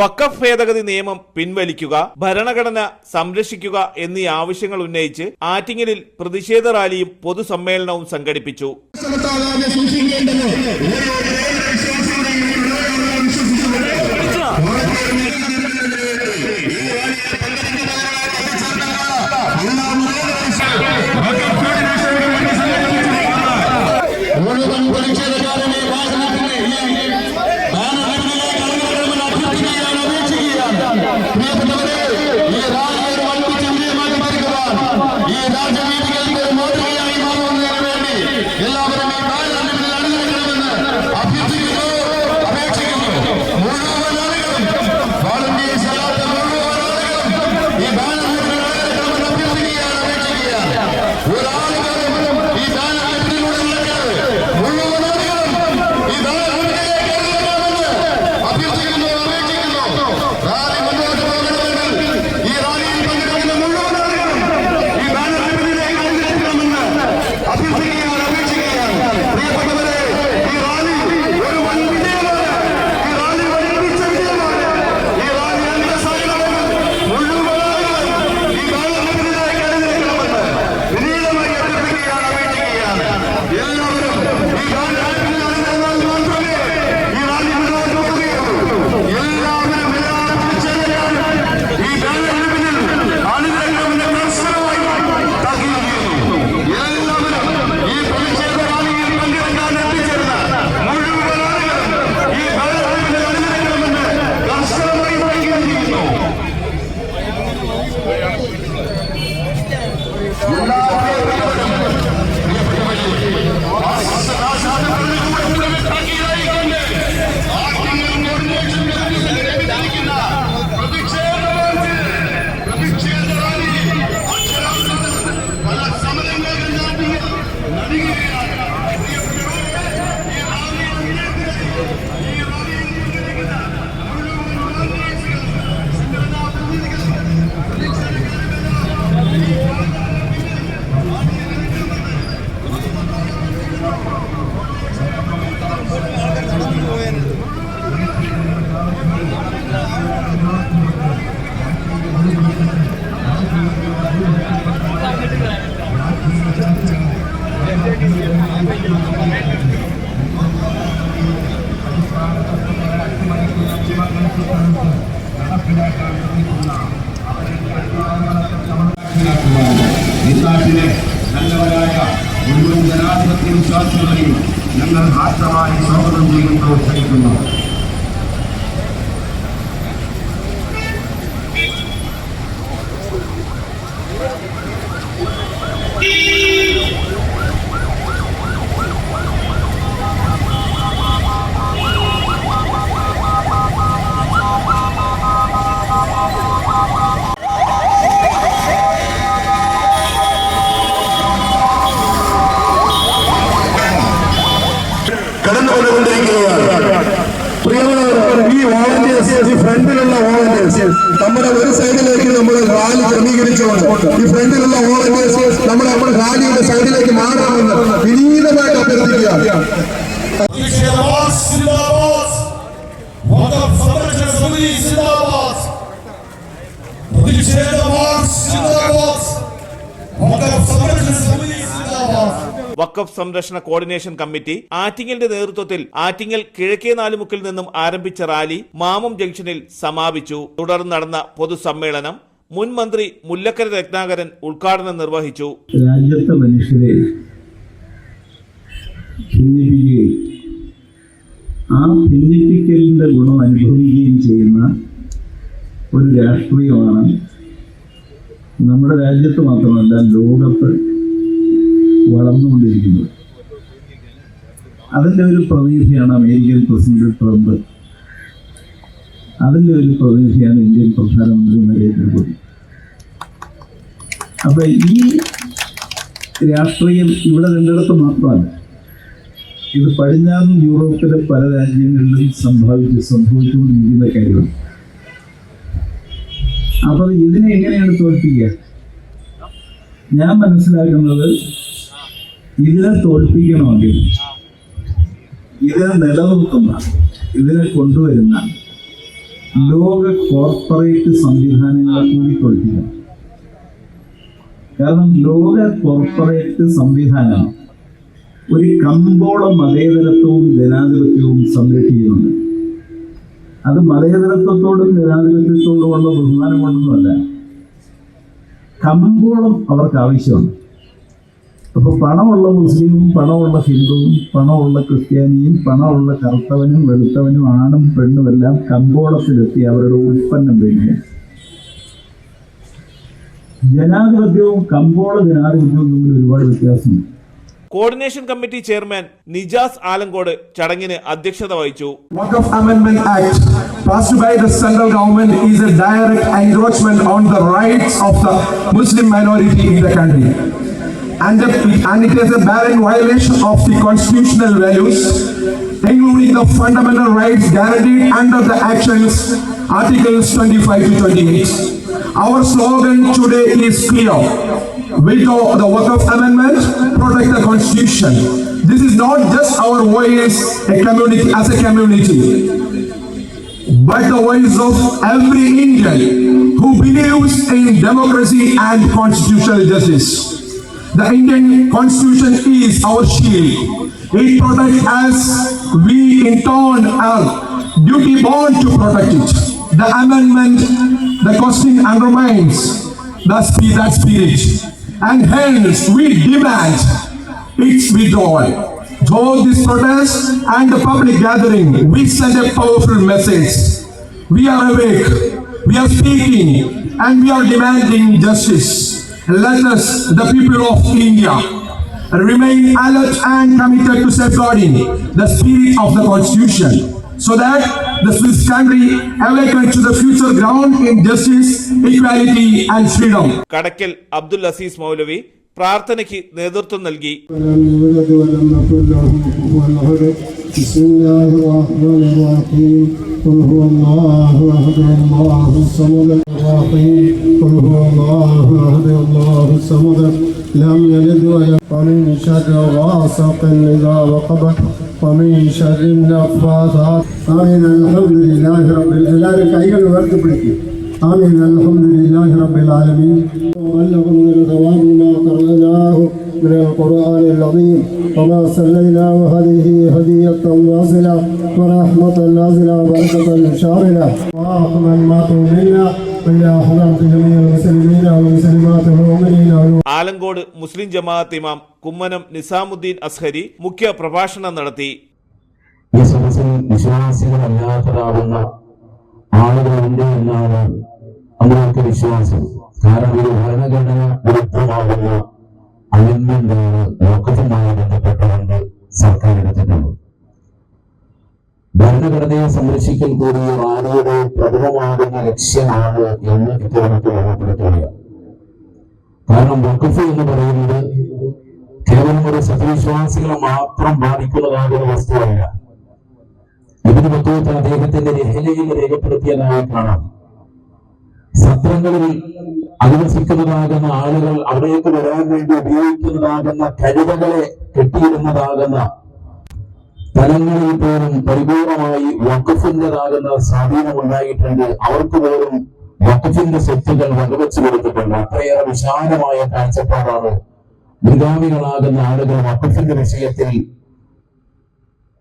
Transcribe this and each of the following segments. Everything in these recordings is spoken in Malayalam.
വഖഫ് ഭേദഗതി നിയമം പിൻവലിക്കുക ഭരണഘടന സംരക്ഷിക്കുക എന്നീ ആവശ്യങ്ങൾ ഉന്നയിച്ച് ആറ്റിങ്ങലിൽ പ്രതിഷേധ റാലിയും പൊതുസമ്മേളനവും സംഘടിപ്പിച്ചു. വിശ്വാസികളെയും ഞങ്ങൾ ആത്മമായി സ്വാഗതം ചെയ്യുന്നു ക്ഷണിക്കുന്നു ഈ ഫ്രണ്ടിലുള്ള വോളണ്ടിയേഴ്സ് നമ്മുടെ ഒരു സൈഡിലേക്ക് നമ്മൾ റാലി ക്രമീകരിച്ചുകൊണ്ട് ഈ ഫ്രണ്ടിലുള്ള വോളണ്ടിയേഴ്സ് നമ്മൾ നമ്മുടെ റാലിയുടെ സൈഡിലേക്ക് മാറണമെന്ന് വിനീതമായിട്ട് അഭ്യർത്ഥിക്കുകയാണ്. Zindabat, Zindabat! വഖഫ് സംരക്ഷണ കോർഡിനേഷൻ കമ്മിറ്റി ആറ്റിങ്ങലിന്റെ നേതൃത്വത്തിൽ ആറ്റിങ്ങൽ കിഴക്കേ നാലുമുക്കിൽ നിന്നും ആരംഭിച്ച റാലി മാമം ജംഗ്ഷനിൽ സമാപിച്ചു. തുടർന്ന് നടന്ന പൊതുസമ്മേളനം മുൻ മന്ത്രി മുല്ലക്കര രത്നാകരൻ ഉദ്ഘാടനം നിർവഹിച്ചു. രാജ്യത്തെ മനുഷ്യരെ ഭിന്നിപ്പിക്കുകയും ആ ഭിന്നിപ്പിക്കലിന്റെ ഗുണം അനുഭവിക്കുകയും ചെയ്യുന്ന ഒരു രാഷ്ട്രീയമാണ് നമ്മുടെ രാജ്യത്ത് മാത്രമല്ല ലോകത്ത് വളർന്നുകൊണ്ടിരിക്കുന്നത്. അതിന്റെ ഒരു പ്രതിനിധിയാണ് അമേരിക്കൻ പ്രസിഡന്റ് ട്രംപ്. അതിന്റെ ഒരു പ്രതിനിധിയാണ് ഇന്ത്യൻ പ്രധാനമന്ത്രി നരേന്ദ്രമോദി. അപ്പൊ ഈ രാഷ്ട്രീയം ഇവിടെ രണ്ടിടത്ത് മാത്രമല്ല ഇത് പടിഞ്ഞാറൻ യൂറോപ്പിലെ പല രാജ്യങ്ങളിലും സംഭവിച്ച് സംഭവിച്ചുകൊണ്ടിരിക്കുന്ന കാര്യമാണ്. അപ്പൊ ഇതിനെ എങ്ങനെയാണ് തോൽപ്പിക്കുക? ഞാൻ മനസ്സിലാക്കുന്നത് ഇതിനെ തോൽപ്പിക്കണമെങ്കിൽ ഇതിനെ നിലനിർത്തുന്ന ഇതിനെ കൊണ്ടുവരുന്ന ലോക കോർപ്പറേറ്റ് സംവിധാനങ്ങളെ കൂടി തോൽപ്പിക്കണം. കാരണം ലോക കോർപ്പറേറ്റ് സംവിധാനം ഒരു കമ്പോള മതേതരത്വവും ജനാധിപത്യവും സംരക്ഷിക്കുന്നുണ്ട്. അത് മതേതരത്വത്തോടും ജനാധിപത്യത്തോടുമുള്ള ബഹുമാനം കൊണ്ടൊന്നുമല്ല കമ്പോളം അവർക്ക് ആവശ്യമാണ്. അപ്പൊ പണമുള്ള മുസ്ലിമും പണമുള്ള ഹിന്ദുവും പണമുള്ള ക്രിസ്ത്യാനിയും പണമുള്ള കറുത്തവനും വെളുത്തവനും ആണും പെണ്ണും എല്ലാം കമ്പോളത്തിലെത്തി അവരുടെ ഉൽപ്പന്നം വേണ്ടി ജനാധിപത്യവും കമ്പോള ജനാധിപത്യവും തമ്മിൽ ഒരുപാട് വ്യത്യാസമുണ്ട്. Coordination committee chairman Nijas Alangode ചടങ്ങിന് അധ്യക്ഷത വഹിച്ചു. Waqf Amendment Act passed by the central government is a direct encroachment on the rights of the Muslim minority in the country. And, the- and it is a barren violation of the constitutional values, including the fundamental rights guaranteed under the Actions Articles 25 to 28. Our slogan today is clear. Veto the Waqf Amendment, protect the Constitution. This is not just our voice a community as a community, but the voice of every Indian who believes in democracy and constitutional justice. The Indian Constitution is our shield. It protects us. We in turn are duty bound to protect it. The amendment, the question undermines the spi- that spirit. And hence we demand its withdrawal. Through this protest and the public gathering, we send a powerful message. We are awake, we are speaking, and we are demanding justice. Let us, the people of India, remain alert and committed to safeguarding the spirit of the Constitution so that the Swiss country awakens to the future ground in justice, equality, and freedom. കടക്കൽ അബ്ദുൽ അസീസ് മൗലവി പ്രാർത്ഥനയ്ക്ക് നേതൃത്വം നൽകി ولم يولد ولم يكن له كفوا احد بسم الله الرحمن الرحيم قل هو الله احد الله الصمد الرحيم قل هو الله احد صمد لم يلد ولم ومن شر غاسق إذا وقب ومن شر النفاثات. آمين. الحمد لله رب العالمين كأيل آمين الحمد لله رب العالمين ومن من ثواب ما قرأناه من القرآن العظيم وما صلينا وهذه هدية واصلة ورحمة نازلة وبركة شاملة وآخر ما تؤمنا ആലങ്കോട് മുസ്ലിം ജമാഅത്ത് ഇമാം കുമ്മനം നിസാമുദ്ദീൻ അസ്ഹരി മുഖ്യ പ്രഭാഷണം നടത്തി. ഈ സദസ്സിൽ വിശ്വാസികളല്ലാത്തതാവുന്ന ആളുകളുണ്ട് എന്നാണ് നമ്മളൊക്കെ വിശ്വാസം. കാരണം ഒരു ഭരണഘടന വിരുദ്ധമാകുന്ന അലൻമെന്റാണ് ലോക്കത്തുമായി ബന്ധപ്പെട്ടുകൊണ്ട് സർക്കാർ എടുത്തിട്ടുള്ളത്. ഭരണഘടനയെ സംരക്ഷിക്കൽ കൂടി റാണിയുടെ പ്രഥമമാകുന്ന ലക്ഷ്യമാണ് എന്ന് ഇത്തവണത്തെ ഓർമ്മപ്പെടുത്തുക. കാരണം വഖഫ് എന്ന് പറയുന്നത് കേവലം ഒരു സത്യവിശ്വാസികളെ മാത്രം ബാധിക്കുന്നതാകുന്ന വസ്തുവല്ല. ഇതിന് പറ്റുവത്ത് അദ്ദേഹത്തിന്റെ രഹലയിൽ രേഖപ്പെടുത്തിയതായി കാണാം സത്രങ്ങളിൽ അധിവസിക്കുന്നതാകുന്ന ആളുകൾ അവിടേക്ക് വരാൻ വേണ്ടി ഉപയോഗിക്കുന്നതാകുന്ന കരുതകളെ കെട്ടിയിരുന്നതാകുന്ന സ്ഥലങ്ങളിൽ പോലും പരിപൂർണമായി വക്കഫിന്റെതാകുന്ന സ്വാധീനം ഉണ്ടായിട്ടുണ്ട് അവർക്ക് പോലും വക്കഫിന്റെ സ്വത്തുകൾ വകവെച്ചു കൊടുത്തിട്ടുണ്ട്. അത്രയേറെ വിശാലമായ കാഴ്ചപ്പാടാണ് മൃഗാമികളാകുന്ന ആളുകൾ വക്കഫിന്റെ വിഷയത്തിൽ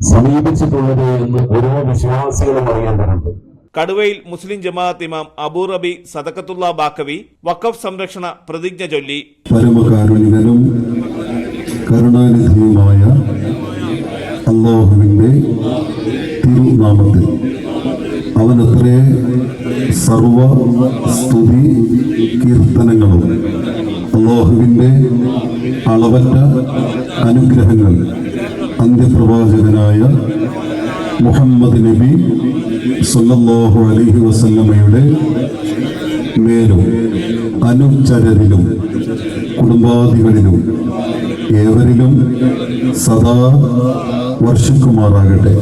സമീപിച്ചിട്ടുള്ളത് എന്ന് ഓരോ വിശ്വാസികളും അറിയേണ്ടതുണ്ട്. കടുവയിൽ മുസ്ലിം ജമാഅത്ത് ഇമാം അബൂ റബി സദക്കത്തുള്ള ബാക്കവി വഖഫ് സംരക്ഷണ പ്രതിജ്ഞ ചൊല്ലി. പരമകാരുണികനും കരുണാനിധിയുമായ അള്ളാഹുവിന്റെ തിരുനാമത്തിൽ. അവനത്രേ സർവ സ്തുതി കീർത്തനങ്ങളും അള്ളാഹുവിന്റെ അളവറ്റ അനുഗ്രഹങ്ങൾ അന്ത്യപ്രവാചകനായ മുഹമ്മദ് നബി സല്ലാഹു അലഹി വസല്ലമ്മയുടെ മേലും അനുചരരിലും കുടുംബാദികളിലും ഏവരിലും സദാ വർഷിക്കുമാറാകട്ടെ.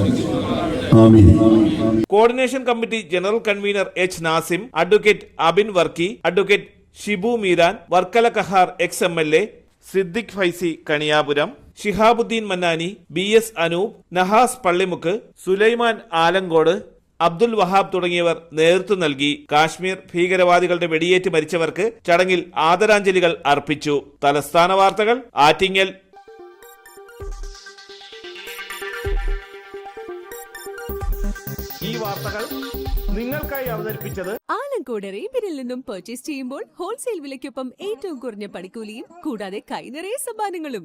ആമീൻ. Coordination committee general convener H Nasim advocate Abin Varkey advocate Shibu Meeran Varkala Kahar ex M L A Siddique Faizy Kaniyapuram Shihabuddeen Mannani B S Anoop Nahas Pallimukku Sulaiman Alangode Abdul Wahab തുടങ്ങിയവർ നേതൃത്വം നൽകി കാശ്മീർ ഭീകരവാദികളുടെ വെടിയേറ്റ് മരിച്ചവർക്ക് ചടങ്ങിൽ ആദരാഞ്ജലികൾ അർപ്പിച്ചു. തലസ്ഥാന വാർത്തകൾ ആറ്റിങ്ങൽ. ഈ വാർത്തകൾ നിങ്ങൾക്കായി അവതരിപ്പിച്ചത് ആലങ്കോട് റേബിനിൽ നിന്നും പർച്ചേസ് ചെയ്യുമ്പോൾ ഹോൾസെയിൽ വിലയ്ക്കൊപ്പം ഏറ്റവും കുറഞ്ഞ പണിക്കൂലിയും കൂടാതെ കൈനിറയെ സമ്മാനങ്ങളും.